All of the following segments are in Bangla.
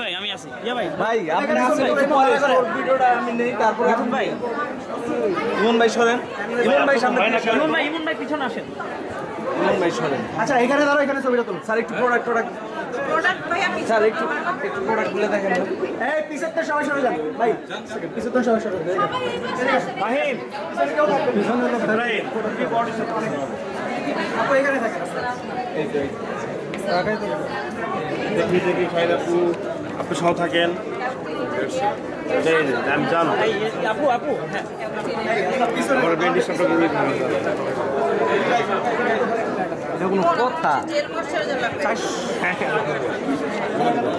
ভাই আমি আছি। ভাই। ভাই আপনি ভিডিওটা আমি নেই তারপর ভাই। ইমন ভাই সরেন। ইমন ভাই সামনে ইমন ভাই ইমন ভাই পিছনে আসেন। ইমন ভাই সরেন। আচ্ছা এখানে দাঁড়াও এখানে ছবিটা তুলো স্যার একটু প্রোডাক্ট প্রোডাক্ট স্যার একটু একটু প্রোডাক্টগুলো দেখেন। এই পিছের তো সবাই সরে যান। ভাই পিছের তো সবাই সরে যান। ফাহিম পিছনে লোক দাঁড়ায়। আপু এখানে থাকেন দেখি দেখি খাইলে আপু আপনি সহ থাকেন। আমি জানো আপু আপু হ্যাঁ। আমার ব্যান্ডেজ সবটা এটা কোনো কথা?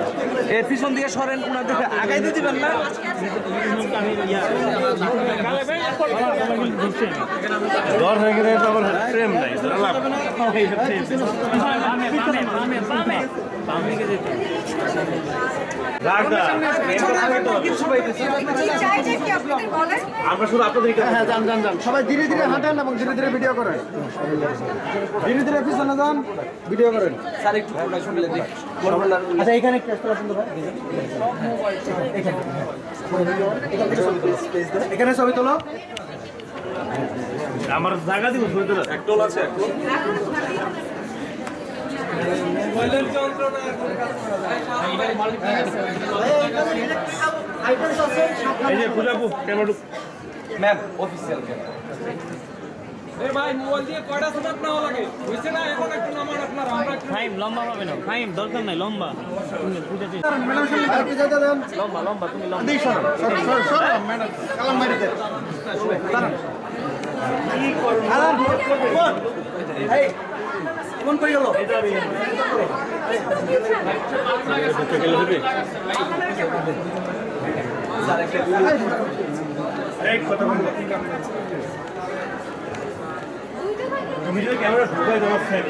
এর পিছন দিয়ে সরেন ওনাদের আগাইতে দিবেন না? জ্বর হয়ে গেলে আবার প্রেম নাই আমরা শুধু হ্যাঁ যান যান যান। সবাই ধীরে ধীরে হাঁটেন এবং ধীরে ধীরে ভিডিও করেন। ধীরে ধীরে পিছনে যান ভিডিও করেন। স্যার একটু প্রোডাক্ট শুনলে দেখ। আচ্ছা এখানে একটু এখানে এখানে ছবি তোলো। আমার জায়গা দিব শুনতে না একটল আছে এই যে পূজা আপু ক্যামেরা। ম্যাম অফিসিয়াল ক্যামেরা ফাইম লম্বা হবে না। ফাইম দরকার নাই লম্বা। তুমি সরো ম্যাডাম কালাম মারিতে দাঁড়ান দাঁড়ান এই কোন কই গেল এই কথা যদি ক্যামেরা ঢুকাই দেওয়া ফ্রেন্ড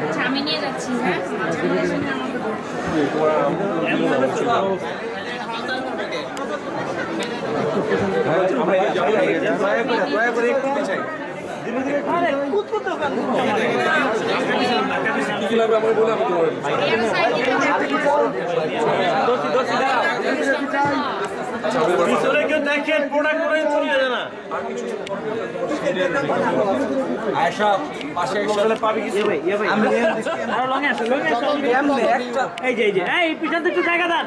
আচ্ছা, আমি নিয়ে যাচ্ছি হ্যাঁ দয়া করে দয়া করে একটু পিছাই পিছনে কেউ দেখেন প্রোডাক্ট করে চলে যায় না আয়সা পাশে একসাথে পাবি কিছু আমি আরও আসো লঙে আসো এই যে এই যে, এই, পিছন থেকে একটু জায়গা দেন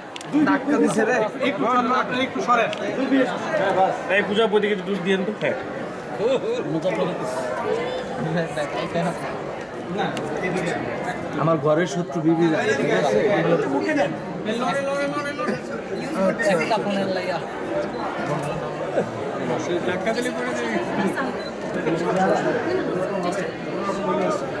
ধাক্কা দিছে রে। একটু সরেন এই পূজা দুধ দিয়ে তো। হ্যাঁ। আমার ঘরের শত্রু বিবি পড়ে যাবে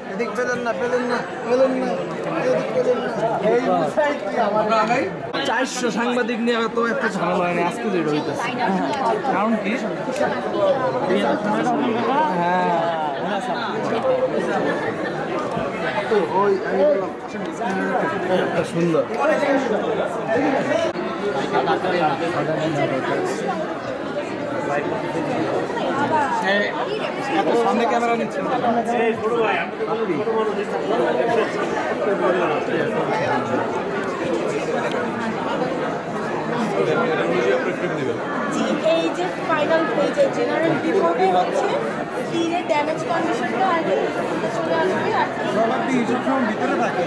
এদিক পেলেন না পেলেন না পেলেন না চারশো সাংবাদিক নিয়ে তো এত ঝামেলা হয় না আজকে যেটা হইতেছে কারণ কি? হ্যাঁ। সুন্দর। সামনে ক্যামেরা নিচ্ছেন ফাইনাল জেনারেল রিপোর্টে হচ্ছে তীরে ড্যামেজ ভিতরে থাকে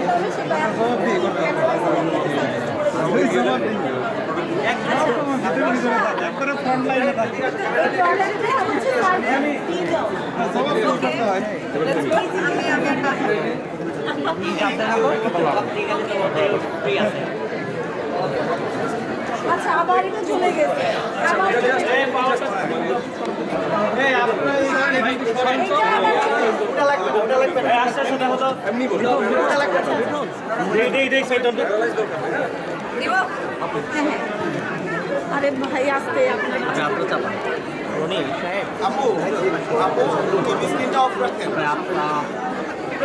আচ্ছা আবার এটা চলে গেছে। আবার আস্তে আরে ভাই আসতে আপু আপু টিভি স্ক্রিনটা অফ রাখেন?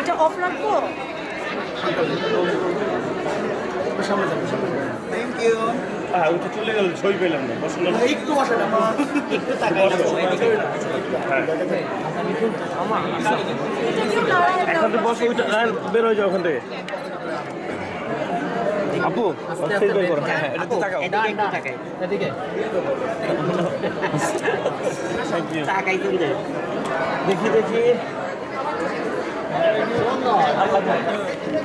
এটা অফ রাখব? থ্যাংক ইউ হ্যাঁ ওইটা চলে গেল ছই পেলাম না বসুন একটু বসেন একটু তাকাই হ্যাঁ। বসো ওইটা হ্যাঁ, বের হয়ে যাও ওখান থেকে। আপু অস্থির বের করো। হ্যাঁ এটা তাকাও। থ্যাংক ইউ দেখি দেখি।